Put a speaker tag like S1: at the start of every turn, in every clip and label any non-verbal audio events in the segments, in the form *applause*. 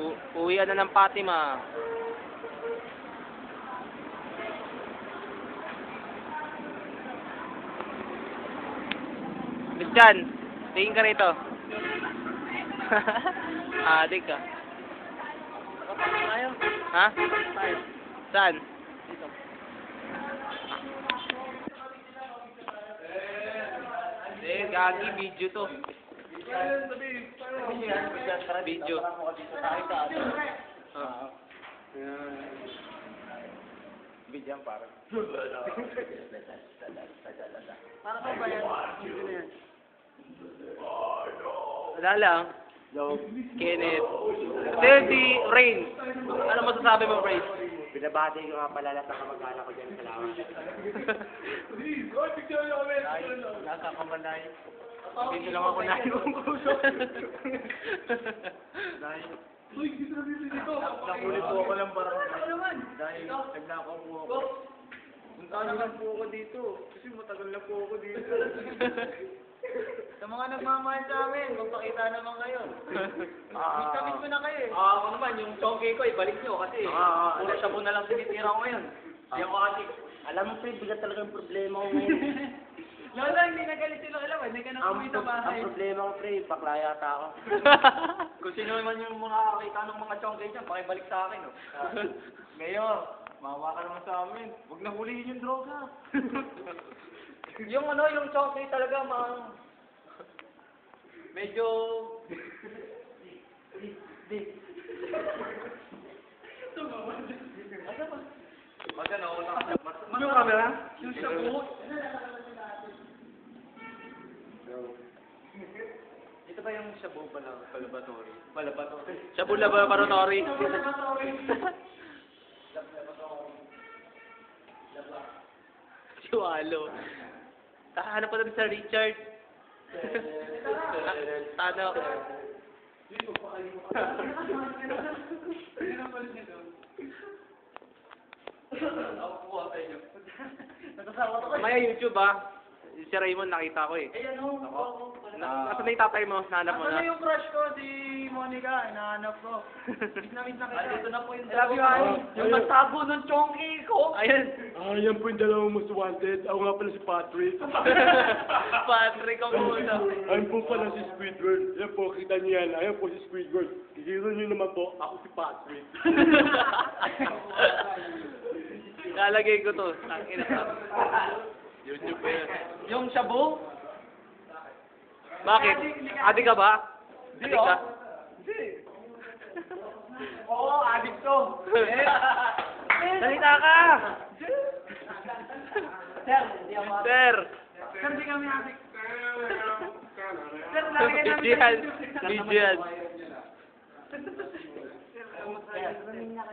S1: U uwi na ng Fatima. Christian, tingin ka rito. *laughs* Adik ka.
S2: Tayo.
S1: Ha? Saan?
S2: Dito.
S1: Eh, gagi, video to. Video.
S2: Bidyan para. Para ba yan.
S1: Wala lang. Kenneth. Sa'yo si Rain. Ano masasabi mo, Rain?
S2: Binabati ko nga pala lahat ng kamag-anak ko dyan sa lawan. Ay, *laughs* nasa kamanay. Dito lang ako na yung puso. Dahil, nakulit po ako ng barangay. Dahil, nagnakaw po ako. Punta na lang po ako dito. Kasi matagal na po ako dito. Sa mga nagmamahal sa amin, magpakita naman kayo.
S1: Ah.
S2: Miss ko na kayo eh. Ah, ako naman, yung chonky ko, ibalik nyo kasi
S1: Ah, ah,
S2: puro shabu na lang tinitira ko ngayon. Hindi ako kasi... Alam mo, pre, bigat talaga yung problema ko ngayon. *laughs*
S3: Lola, hindi na galit sila alam, hindi ka na
S2: ang,
S3: umuwi sa
S2: pro- ang
S3: bahay.
S2: problema ko, pre, bakla yata ako. *laughs* Kung sino naman yung mga kakita ng mga chonky dyan, pakibalik sa akin, oh. Mayor, mawa ka naman sa amin. Huwag na hulihin yung droga. *laughs* yung ano, yung chonky talaga, mga... Medyo... Di. Pag ano, mas, yung camera? Yung shabu? Ito ba yung shabu pala, palabatory? Palabatory.
S1: Shabu Laboratory. si Walo. Tahanap pa natin sa Richard. Ta- Tano. Maya YouTube ah. Si Raymond nakita ko eh.
S2: Eh ano, ako.
S1: Na, Nasaan na yung tatay mo? Nahanap mo
S3: Nasaan na
S1: na.
S3: yung crush ko, si Monica? Hinahanap ko. *laughs* Miss na miss na kita.
S2: Andito na po yung
S3: I love you,
S2: dalawa.
S3: honey.
S2: Yung nagtago ng chonky ko.
S1: Ayun.
S4: Ah, yan po yung dalawang most wanted. Ako nga pala si Patrick. *laughs*
S1: Patrick ang muna.
S4: Ayun po pala si Squidward. Yan po, kita niyo yan. Ayun po si Squidward. Hero niyo naman po, ako si Patrick. *laughs*
S1: Lalagay ko to. Tangina. YouTube pa yun.
S2: Yung shabu?
S1: Bakit? Adi ka ba? Adi ka? *laughs*
S2: Oo, adik to. *laughs*
S1: Salita ka!
S2: Sir, hindi ako adik.
S1: Sir!
S3: Sir, di kami adik. Sir, lalagyan namin
S1: Lijian! Lijian!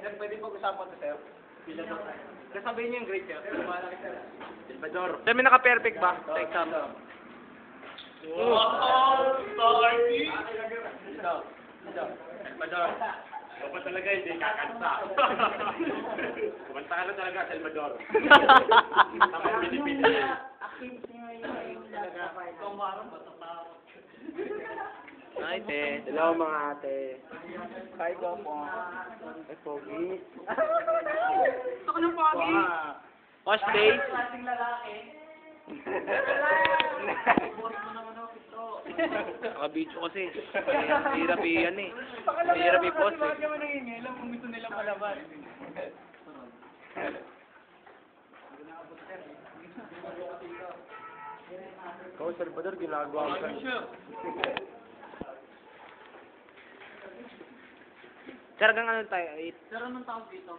S2: Sir, pwede pag-usapan to, sir? Pila to. Kasabihin niyo yung grade, sir. Salvador.
S1: Sir, may naka-perfect ba? Sa exam.
S2: Ito. Ito. Salvador.
S4: Dapat talaga hindi kakanta. *laughs* Kumanta ka na talaga, Salvador. *laughs* Tama yung Pilipinas.
S1: Nice eh.
S2: Hello mga ate. Hi po. Ay, pogi. *laughs*
S3: Ko pogi.
S1: Wash day.
S3: Klaseng lalaki.
S1: Naka-video kasi. Eh, Hirap yan eh. Hirap i-post eh.
S3: Bakit naman nangingilam kung gusto nilang malaban?
S4: Ikaw, Salvador, ginagawa ka.
S1: Sir, hanggang ano tayo?
S3: Pero anong tawag dito?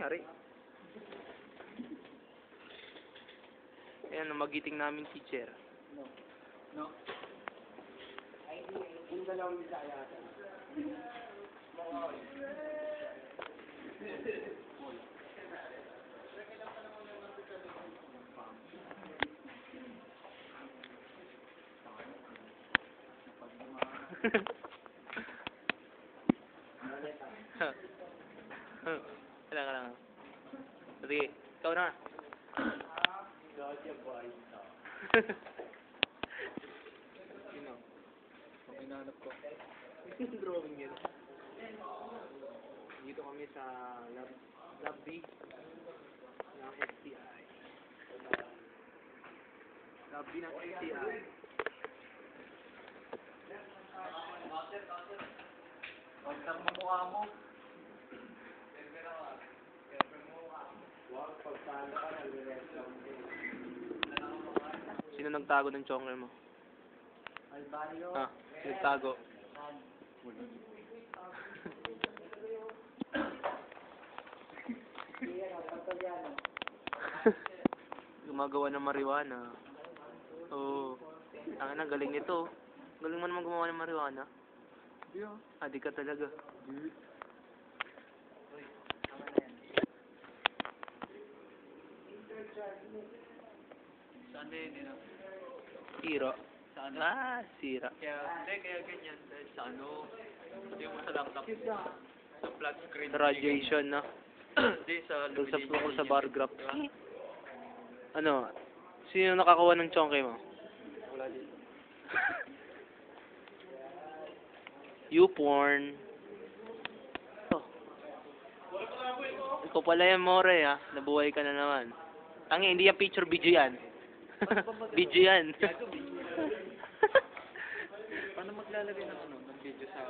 S1: Nangyari? Ayan, magiting namin teacher.
S3: No?
S2: Yung dalawang bisaya.
S1: Kailangan ka lang. Sige, ikaw na.
S5: hinahanap ko.
S1: Drawing yun. Dito kami sa Lab, Lab B ng STI. Lab B ng STI.
S5: Pagkar mo mukha mo.
S1: Sino nagtago ng chonker mo?
S5: Albario.
S1: Ah, nagtago. *laughs* Gumagawa ng marijuana. Oo. Oh. Ang na, galing nito. Galing mo naman gumawa ng marijuana.
S5: Hindi ah.
S1: Ah, di ka talaga.
S5: Saan din yun?
S1: Sira.
S5: Saan?
S1: Ah, sira.
S5: Kaya, hindi, kaya ganyan. Dahil sa ano, hindi mo sa laptop. Sa flat screen.
S1: Sa radiation na. *clears throat*
S5: Hindi, sa
S1: Tug sa tungkol sa bar graph. Ano? Sino nakakuha ng chonke mo?
S5: Wala dito. *laughs*
S1: You porn. Oh. Ikaw pala yan, More, ha? Nabuhay ka na naman. Tangi, hindi yan picture, video yan. Video yan.
S5: Paano maglalagay ng ano, ng video sa,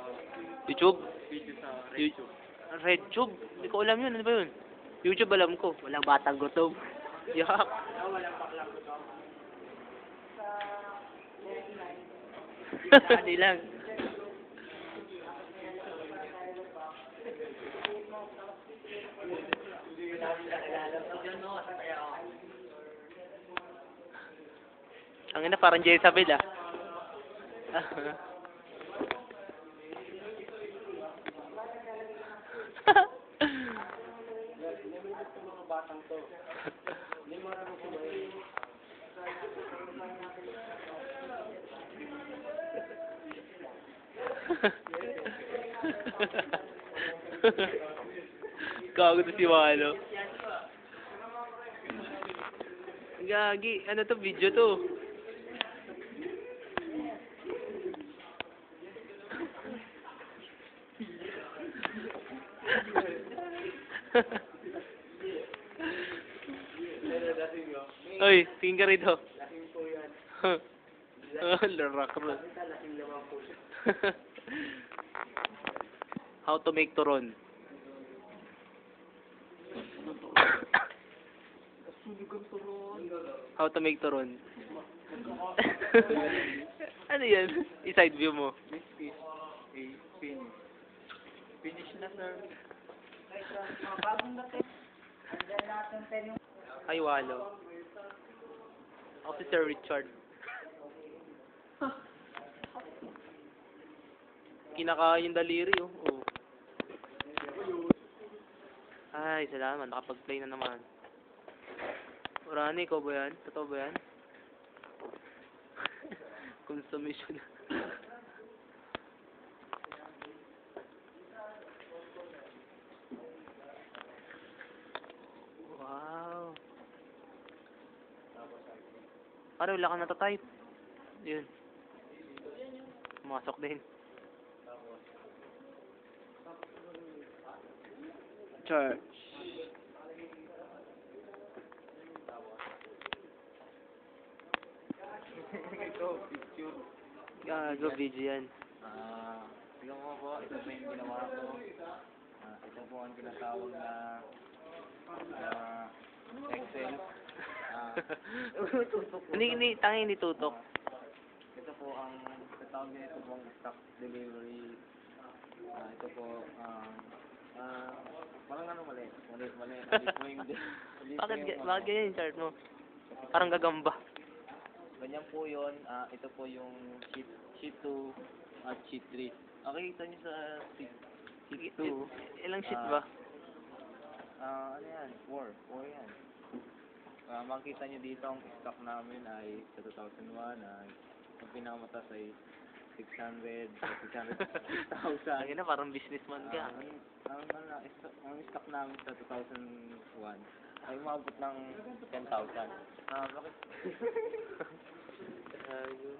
S1: YouTube?
S5: video sa RedTube?
S1: RedTube? Hindi ko alam yun. Ano ba yun? YouTube alam ko. Walang batang gutom. *laughs* Yak. *laughs* Hindi lang. Ang ina, parang Jezabel ah. Gago to si Walo. Gagi, ano to video to? Oy, tingin ka rito. Oh, larak ro. How to make turon. *coughs* How to make turon. *laughs* ano yan? I-side view mo.
S5: This is a finish. Finish na, sir.
S1: Ay, walo. Ako si Sir Richard. *laughs* Kinakain yung daliri, oh. oh. Ay, salamat. Nakapag-play na naman. Urani, ikaw ba yan? Totoo ba yan? *laughs* Consumption. wow. Parang wala kang natatype. Yun. Pumasok din. Church.
S5: Ito, picture.
S1: Gago, video yan.
S5: Ah, tingnan mo po, ito po yung ginawa ko. Ah, ito po ang tinatawag na na Ah, *laughs*
S1: Hindi, hindi, tangi hindi tutok.
S5: ito po ang tinatawag niya ito po ang stock delivery. Ah, ito po ang ah, parang ano mali, mali, mali. Mali po yung, *laughs* mali po
S1: Bakit,
S5: yung,
S1: ga-
S5: ano.
S1: bakit ganyan yung chart mo? Parang gagamba.
S5: Ganyan po yun. Ah, ito po yung sheet, sheet 2 at sheet 3. Okay, kita niyo sa sheet, sheet 2.
S1: Il- ilang sheet
S5: Ah.
S1: ba?
S5: Ah, ano yan? 4. 4 yan. Uh, makikita nyo dito ang stock namin ay sa 2001 ay ang pinakamatas ay 600, 600,000.
S1: Ang ina, parang businessman ka.
S5: Uh, ang, ang, ang, ang stock namin sa 2001 ay umabot ng 10,000. Ah, uh, bakit? *laughs*
S1: Ayun.